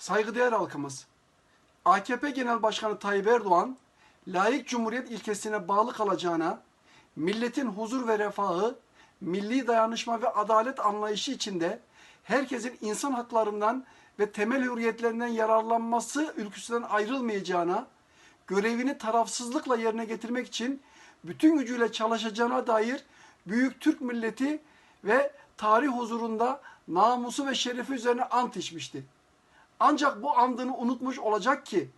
Saygıdeğer halkımız, AKP Genel Başkanı Tayyip Erdoğan, layık cumhuriyet ilkesine bağlı kalacağına, milletin huzur ve refahı, milli dayanışma ve adalet anlayışı içinde herkesin insan haklarından ve temel hürriyetlerinden yararlanması ülküsünden ayrılmayacağına, görevini tarafsızlıkla yerine getirmek için bütün gücüyle çalışacağına dair büyük Türk milleti ve tarih huzurunda namusu ve şerefi üzerine ant içmişti. Ancak bu andını unutmuş olacak ki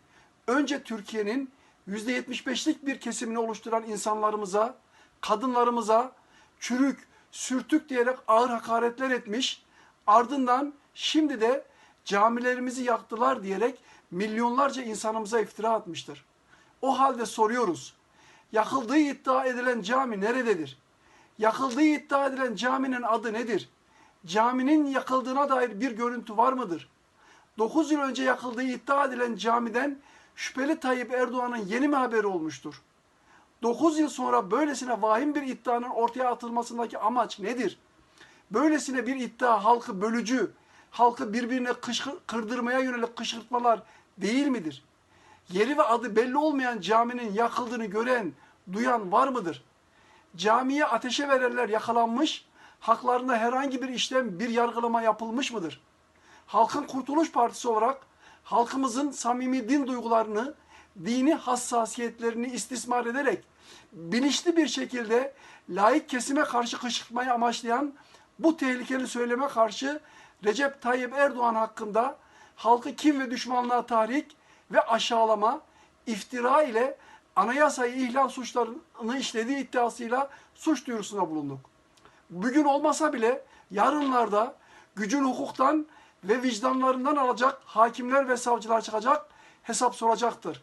önce Türkiye'nin %75'lik bir kesimini oluşturan insanlarımıza, kadınlarımıza çürük, sürtük diyerek ağır hakaretler etmiş, ardından şimdi de camilerimizi yaktılar diyerek milyonlarca insanımıza iftira atmıştır. O halde soruyoruz, yakıldığı iddia edilen cami nerededir? Yakıldığı iddia edilen caminin adı nedir? Caminin yakıldığına dair bir görüntü var mıdır? 9 yıl önce yakıldığı iddia edilen camiden şüpheli Tayyip Erdoğan'ın yeni mi haberi olmuştur? 9 yıl sonra böylesine vahim bir iddianın ortaya atılmasındaki amaç nedir? Böylesine bir iddia halkı bölücü, halkı birbirine kışkır, kırdırmaya yönelik kışkırtmalar değil midir? Yeri ve adı belli olmayan caminin yakıldığını gören, duyan var mıdır? Camiye ateşe verenler yakalanmış, haklarında herhangi bir işlem, bir yargılama yapılmış mıdır? Halkın Kurtuluş Partisi olarak halkımızın samimi din duygularını, dini hassasiyetlerini istismar ederek bilinçli bir şekilde laik kesime karşı kışkırtmayı amaçlayan bu tehlikeli söyleme karşı Recep Tayyip Erdoğan hakkında halkı kim ve düşmanlığa tahrik ve aşağılama, iftira ile anayasayı ihlal suçlarını işlediği iddiasıyla suç duyurusunda bulunduk. Bugün olmasa bile yarınlarda gücün hukuktan ve vicdanlarından alacak hakimler ve savcılar çıkacak, hesap soracaktır.